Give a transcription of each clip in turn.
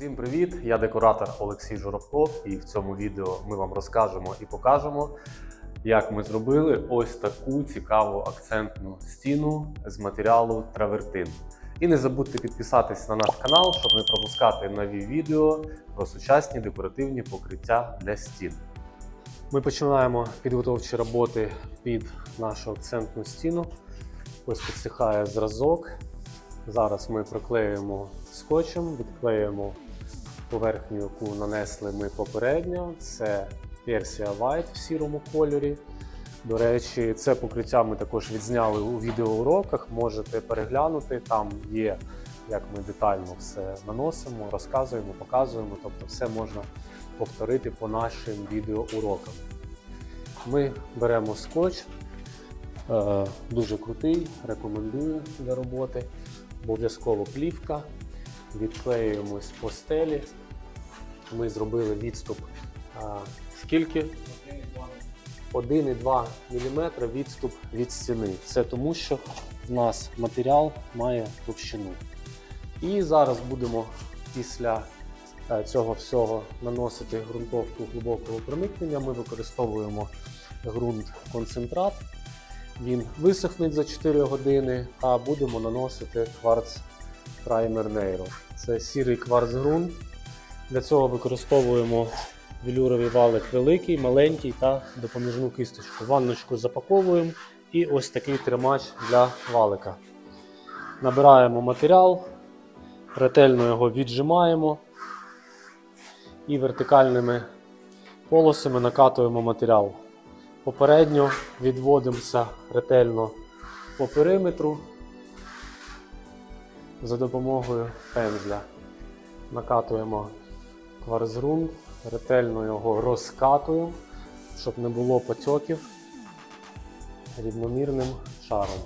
Всім привіт! Я декоратор Олексій Журавков, і в цьому відео ми вам розкажемо і покажемо, як ми зробили ось таку цікаву акцентну стіну з матеріалу травертин. І не забудьте підписатись на наш канал, щоб не пропускати нові відео про сучасні декоративні покриття для стін. Ми починаємо підготовчі роботи під нашу акцентну стіну. Ось підсихає зразок. Зараз ми приклеюємо скотчем, відклеюємо поверхню, яку нанесли ми попередньо. Це версія White в сірому кольорі. До речі, це покриття ми також відзняли у відеоуроках. Можете переглянути. Там є, як ми детально все наносимо, розказуємо, показуємо. Тобто, все можна повторити по нашим відеоурокам. Ми беремо скотч, е, дуже крутий, рекомендую для роботи. Обов'язково плівка. Відклеюємось по стелі. Ми зробили відступ скільки? 1,2 мм відступ від стіни. Це тому, що в нас матеріал має товщину. І зараз будемо після е, цього всього наносити ґрунтовку глибокого проникнення. Ми використовуємо ґрунт концентрат. Він висохне за 4 години, а будемо наносити кварц Primer Nail. Це сірий кварц ґрунт. Для цього використовуємо велюровий валик великий, маленький та допоміжну кисточку. Ванночку запаковуємо і ось такий тримач для валика. Набираємо матеріал, ретельно його віджимаємо і вертикальними полосами накатуємо матеріал. Попередньо відводимося ретельно по периметру за допомогою пензля. Накатуємо кварцґрунт, ретельно його розкатуємо, щоб не було потьоків рівномірним шаром.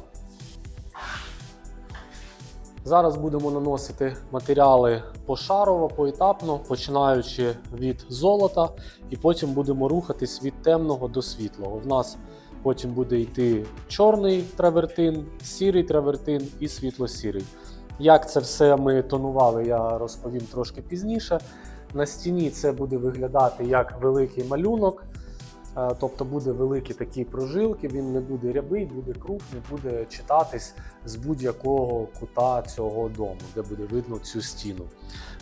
Зараз будемо наносити матеріали пошарово, поетапно, починаючи від золота, і потім будемо рухатись від темного до світлого. В нас потім буде йти чорний травертин, сірий травертин і світло-сірий. Як це все ми тонували, я розповім трошки пізніше. На стіні це буде виглядати як великий малюнок, е, тобто буде великі такі прожилки, він не буде рябий, буде крупний, буде читатись з будь-якого кута цього дому, де буде видно цю стіну.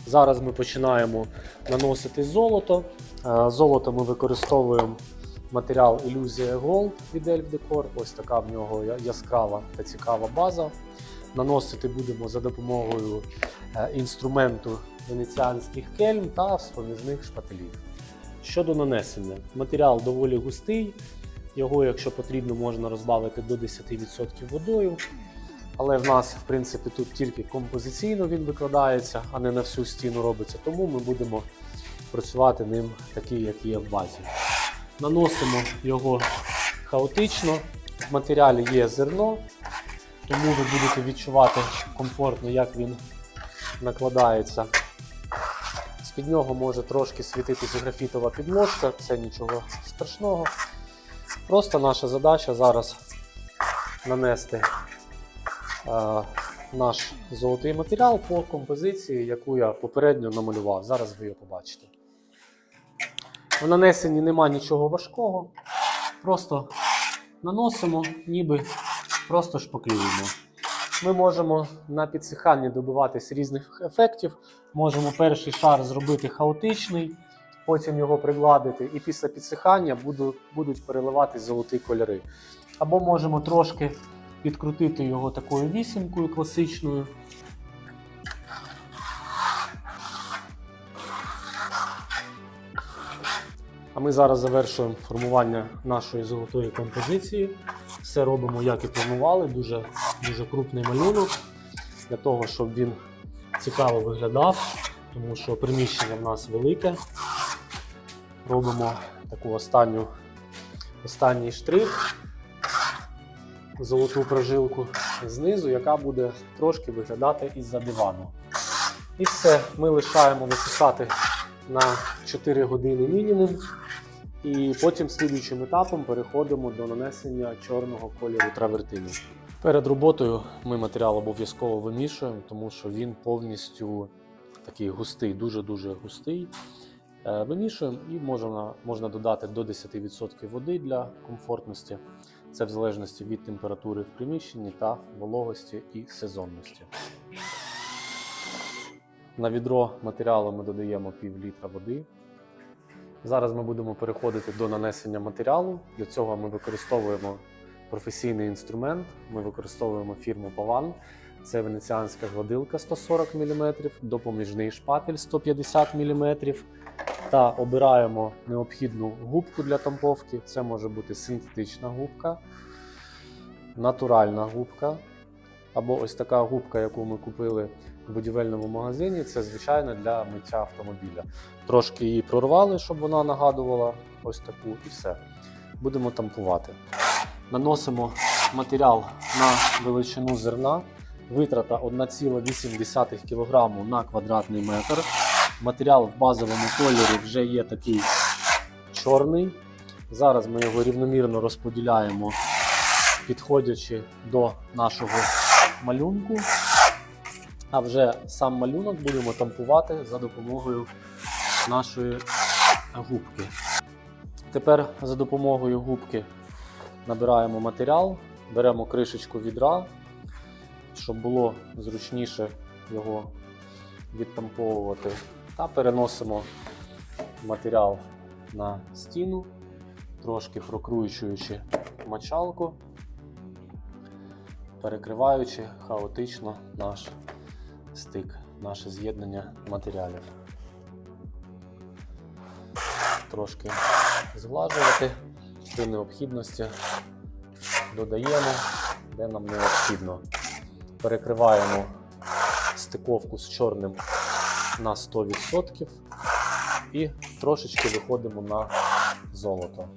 Зараз ми починаємо наносити золото. Е, Золото ми використовуємо матеріал Illusia Gold від Elf Decor. Ось така в нього яскрава та цікава база. Наносити будемо за допомогою е, інструменту венеціанських кельм та споміжних шпателів. Щодо нанесення, матеріал доволі густий, його, якщо потрібно, можна розбавити до 10% водою. Але в нас, в принципі, тут тільки композиційно він викладається, а не на всю стіну робиться. Тому ми будемо працювати ним такий, як є в базі. Наносимо його хаотично. В матеріалі є зерно, тому ви будете відчувати комфортно, як він накладається. З-під нього може трошки світитися графітова підложка, це нічого страшного. Просто наша задача зараз нанести е, наш золотий матеріал по композиції, яку я попередньо намалював. Зараз ви її побачите. В нанесенні нема нічого важкого. Просто наносимо, ніби просто шпаклюємо. Ми можемо на підсиханні добиватись різних ефектів. Можемо перший шар зробити хаотичний, потім його пригладити, і після підсихання буду- будуть переливатись золоті кольори. Або можемо трошки підкрутити його такою вісімкою класичною. А ми зараз завершуємо формування нашої золотої композиції. Все робимо, як і планували, дуже, дуже крупний малюнок для того, щоб він цікаво виглядав, тому що приміщення в нас велике. Робимо таку останню, останній штрих, золоту прожилку знизу, яка буде трошки виглядати із-за дивану. І все, ми лишаємо висихати на 4 години мінімум. І потім слідуючим етапом переходимо до нанесення чорного кольору травертину. Перед роботою ми матеріал обов'язково вимішуємо, тому що він повністю такий густий, дуже-дуже густий. Е, Вимішуємо і можна, можна додати до 10% води для комфортності. Це в залежності від температури в приміщенні та вологості і сезонності. На відро матеріалу ми додаємо пів літра води. Зараз ми будемо переходити до нанесення матеріалу. Для цього ми використовуємо професійний інструмент. Ми використовуємо фірму Паван. Це венеціанська гладилка 140 мм, допоміжний шпатель 150 мм. Та обираємо необхідну губку для тамповки. Це може бути синтетична губка, натуральна губка, або ось така губка, яку ми купили в будівельному магазині. Це звичайно для миття автомобіля. Трошки її прорвали, щоб вона нагадувала ось таку, і все. Будемо тампувати. Наносимо матеріал на величину зерна. Витрата 1,8 кг на квадратний метр. Матеріал в базовому кольорі вже є такий чорний. Зараз ми його рівномірно розподіляємо, підходячи до нашого малюнку. А вже сам малюнок будемо тампувати за допомогою нашої губки. Тепер за допомогою губки набираємо матеріал, беремо кришечку відра, щоб було зручніше його відтамповувати, та переносимо матеріал на стіну, трошки прокручуючи мочалку, перекриваючи хаотично наш стик, наше з'єднання матеріалів. Трошки зглажувати при необхідності додаємо, де нам необхідно. Перекриваємо стиковку з чорним на 100% і трошечки виходимо на золото.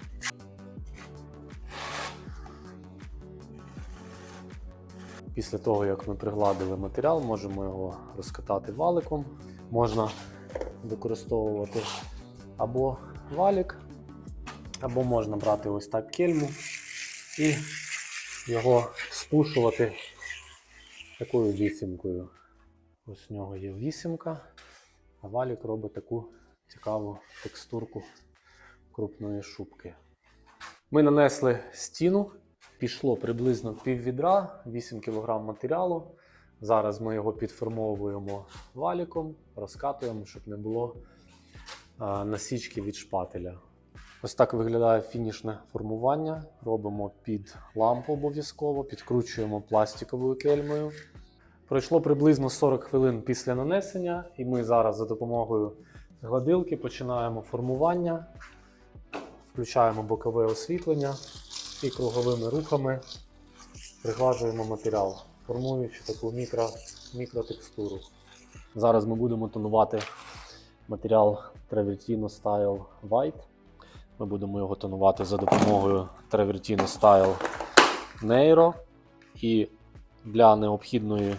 Після того, як ми пригладили матеріал, можемо його розкатати валиком. Можна використовувати або валік, або можна брати ось так кельму і його спушувати такою вісімкою. Ось в нього є вісімка, а валік робить таку цікаву текстурку крупної шубки. Ми нанесли стіну, пішло приблизно пів відра, 8 кг матеріалу. Зараз ми його підформовуємо валіком, розкатуємо, щоб не було а, насічки від шпателя. Ось так виглядає фінішне формування. Робимо під лампу обов'язково, підкручуємо пластиковою кельмою. Пройшло приблизно 40 хвилин після нанесення, і ми зараз за допомогою гладилки починаємо формування, включаємо бокове освітлення і круговими рухами приглажуємо матеріал, формуючи таку мікро, мікротекстуру. Зараз ми будемо тонувати матеріал Travertino Style White. Ми будемо його тонувати за допомогою Travertino Style Neiro. І для необхідної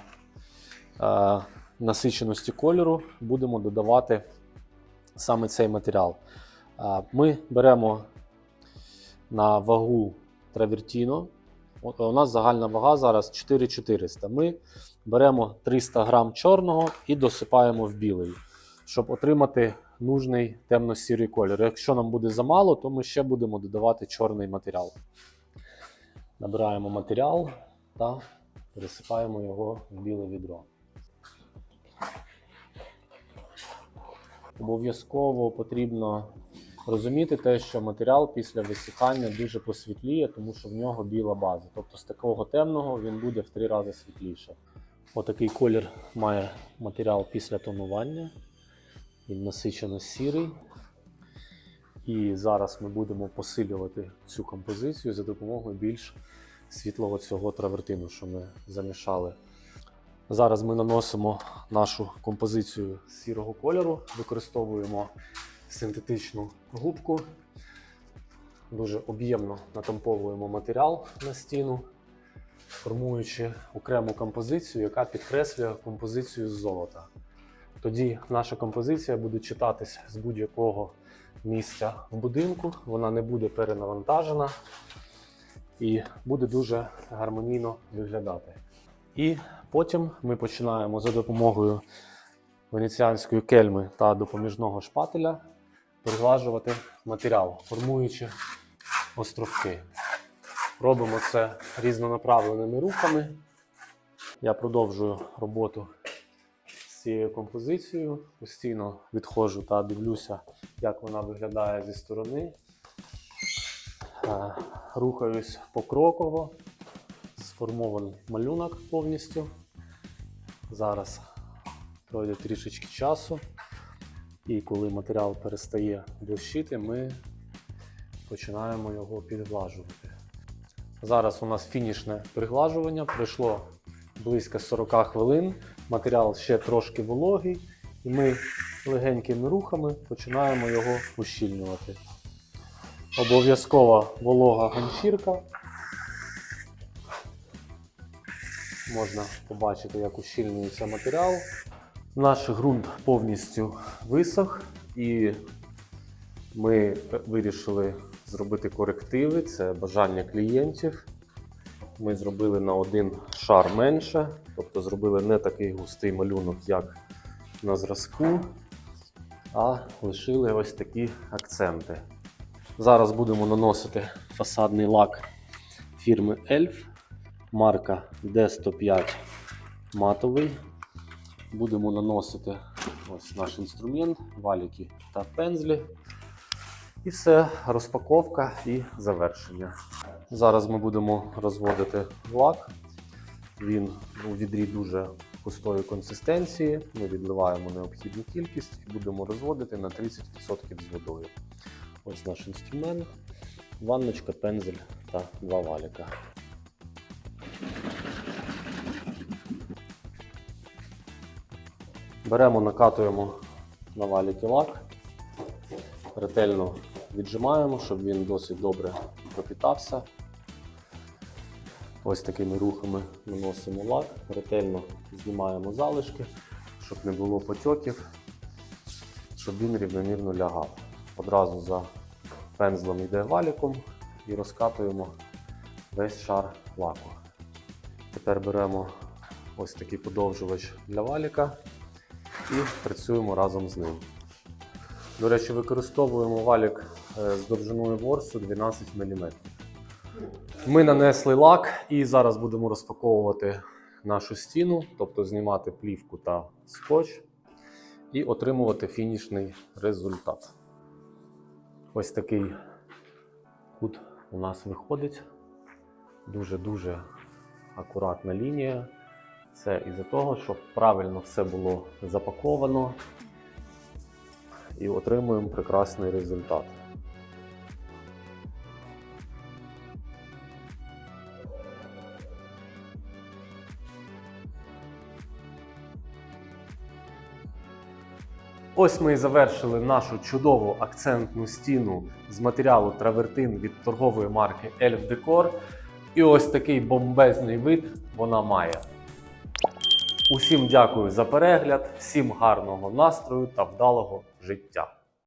е, насиченості кольору будемо додавати саме цей матеріал. Е, ми беремо на вагу От У нас загальна вага зараз 4400. Ми беремо 300 грам чорного і досипаємо в білий, щоб отримати нужний темно-сірий кольор. Якщо нам буде замало, то ми ще будемо додавати чорний матеріал. Набираємо матеріал та пересипаємо його в біле відро. Обов'язково потрібно розуміти те, що матеріал після висихання дуже посвітліє, тому що в нього біла база. Тобто з такого темного він буде в три рази світліше. Отакий колір має матеріал після тонування. Він насичено сірий. І зараз ми будемо посилювати цю композицію за допомогою більш світлого цього травертину, що ми замішали. Зараз ми наносимо нашу композицію сірого кольору, використовуємо синтетичну губку, дуже об'ємно натамповуємо матеріал на стіну, формуючи окрему композицію, яка підкреслює композицію з золота. Тоді наша композиція буде читатись з будь-якого місця в будинку, вона не буде перенавантажена і буде дуже гармонійно виглядати. І потім ми починаємо за допомогою венеціанської кельми та допоміжного шпателя приглажувати матеріал, формуючи островки. Робимо це різнонаправленими рухами. Я продовжую роботу з цією композицією. Постійно відходжу та дивлюся, як вона виглядає зі сторони. Е, Рухаюсь покроково, сформований малюнок повністю. Зараз пройде трішечки часу, і коли матеріал перестає блищити, ми починаємо його підглажувати. Зараз у нас фінішне приглажування. Пройшло близько 40 хвилин. Матеріал ще трошки вологий, і ми легенькими рухами починаємо його ущільнювати. Обов'язкова волога ганчірка. Можна побачити, як ущільнюється матеріал. Наш ґрунт повністю висох, і ми вирішили зробити корективи. Це бажання клієнтів. Ми зробили на один шар менше, тобто зробили не такий густий малюнок, як на зразку, а лишили ось такі акценти. Зараз будемо наносити фасадний лак фірми Elf, марка D105 матовий. Будемо наносити ось наш інструмент, валіки та пензлі. І все, розпаковка і завершення. Зараз ми будемо розводити лак. Він у відрі дуже густої консистенції. Ми відливаємо необхідну кількість і будемо розводити на 30% з водою. Ось наш інструмент, ванночка, пензель та два валіка. Беремо, накатуємо на валіки лак, ретельно віджимаємо, щоб він досить добре пропітався. Ось такими рухами наносимо лак, ретельно знімаємо залишки, щоб не було потьоків, щоб він рівномірно лягав. Одразу за пензлем йде валіком і розкатуємо весь шар лаку. Тепер беремо ось такий подовжувач для валіка і працюємо разом з ним. До речі, використовуємо валік е, з довжиною ворсу 12 мм. Ми нанесли лак і зараз будемо розпаковувати нашу стіну, тобто знімати плівку та скотч і отримувати фінішний результат. Ось такий кут у нас виходить. Дуже-дуже акуратна лінія. Це із-за того, щоб правильно все було запаковано і отримуємо прекрасний результат. Ось ми і завершили нашу чудову акцентну стіну з матеріалу травертин від торгової марки Elf Decor. І ось такий бомбезний вид вона має. Усім дякую за перегляд, всім гарного настрою та вдалого життя!